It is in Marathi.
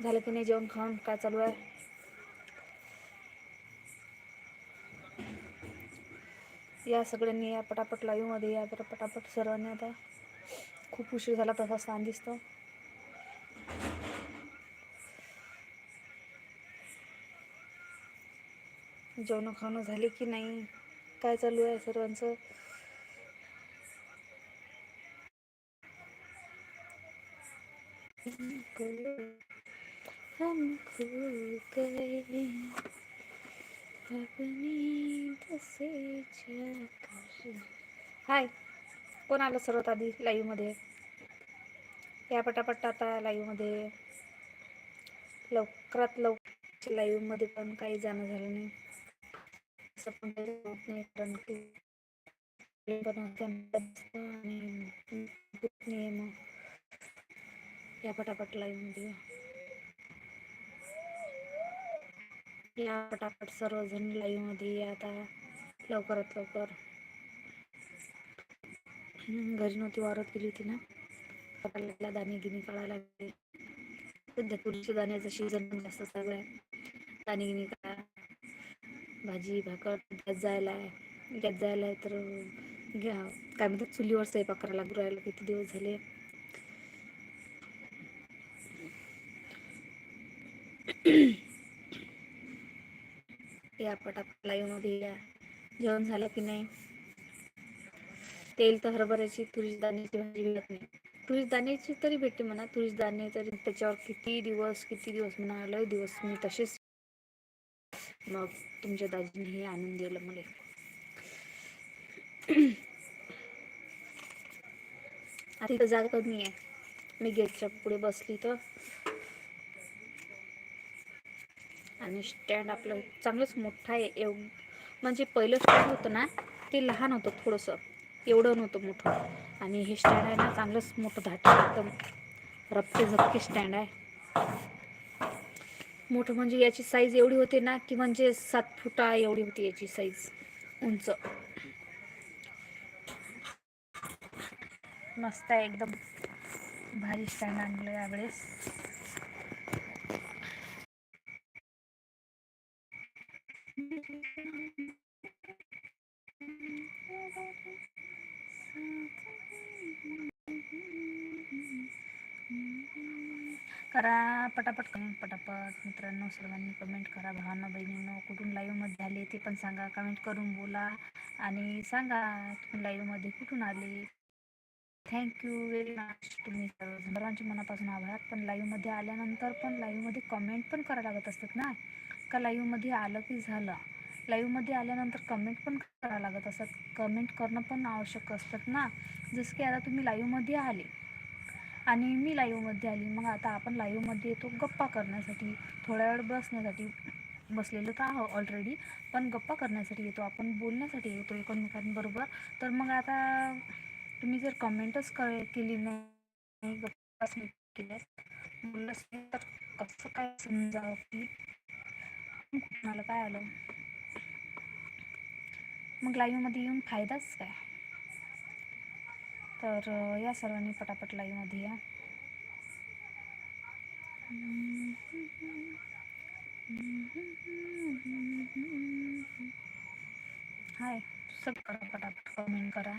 झालं की नाही जेवण खाऊन? काय चालू आहे? या सगळ्यांनी या पटापट लाईव्हमध्ये या तर पटापट सर्वांनी आता खूप उशीर झाला तसा स्थान दिसतो. जेवण खाणं झाले की नाही? काय चालू आहे सर्वांचं? हम खो गए हाय कोण आलं सर्वात आधी लाईव्हमध्ये या पटापट आता लाईव्हमध्ये लवकरात लवकर लाईव्हमध्ये पण काही जाणं झालं नाही. असं पण काही होत नाही कारण की आणि मग या पटापट लाईव्हमध्ये या पटापट सर्वजण लाईव्हमध्ये या आता. लवकरात लवकर. घरी नव्हती वारत गेली होती ना. पटाला दाणे गिनी काढायला लागले. सध्या तुरीच्या दाण्याचा सीझन जास्त सगळं आहे. दाणे गिनी काढा. भाजी भाकर गॅस जायला आहे. गॅस जायला आहे तर घ्या. काय म्हणतात चुलीवर स्वयंपाक करायला लागू राहिला. किती दिवस झाले? या पटापटमध्ये या जेवण झालं की नाही? तेल तर हरभऱ्याची तुरीच दाण्याची भाजी मिळत नाही. तुरीस दाण्याची तरी भेटते म्हणा. तुरीस दाणे तरी त्याच्यावर किती दिवस किती दिवस म्हणा लय दिवस मी तसेच मग तुमच्या दाजीने हे आणून दिलं मला. आता इथं जागा कमी आहे मी गेटच्या पुढे बसली तर आणि स्टँड आपलं चांगलंच मोठं आहे. एव म्हणजे पहिलं स्टँड होतं ना ते लहान होतं थोडंसं. एवढं नव्हतं मोठं. आणि हे स्टँड आहे ना चांगलंच मोठं धाट एकदम रपके झपके स्टँड आहे. मोठं म्हणजे याची साईज एवढी होते ना की म्हणजे सात फुटा एवढी होती याची साईज उंच. मस्त आहे. एकदम भारी स्टँड आणलं यावेळेस. करा पटापट कमेंट पटापट. मित्रांनो सर्वांनी कमेंट करा. भावांना बहिणींनो कुठून लाईव्हमध्ये आले ते पण सांगा. कमेंट करून बोला आणि सांगा तुम्ही लाईव्हमध्ये कुठून आले. थँक्यू व्हेरी मच तुम्ही सर्वांचे मनापासून आभार. पण लाईव्हमध्ये आल्यानंतर पण लाईव्हमध्ये कमेंट पण करायला लागत असतात ना? का लाईव्हमध्ये आलं की झालं? लाईव्हमध्ये आल्यानंतर कमेंट पण करावं लागत असतात. कमेंट करणं पण आवश्यक असतात ना? जसं की आता तुम्ही लाईव्हमध्ये आले. आणि मी लाईव्हमध्ये आली. मग आता आपण लाईव्हमध्ये येतो गप्पा करण्यासाठी. थोड्या वेळ बसण्यासाठी बसलेलो तर आहो ऑलरेडी पण गप्पा करण्यासाठी येतो. आपण बोलण्यासाठी येतो एकमेकांबरोबर. तर मग आता तुम्ही जर कमेंटच क केली नाही गप्पाच केल्यास बोललंच नाही तर कसं काय समजावं की कुणाला काय आलं? मग लाईव्हमध्ये येऊन फायदाच काय? तर या सर्वांनी पटापट लाईव्हमध्ये या. हाय सब करा पटापट कमेंट करा.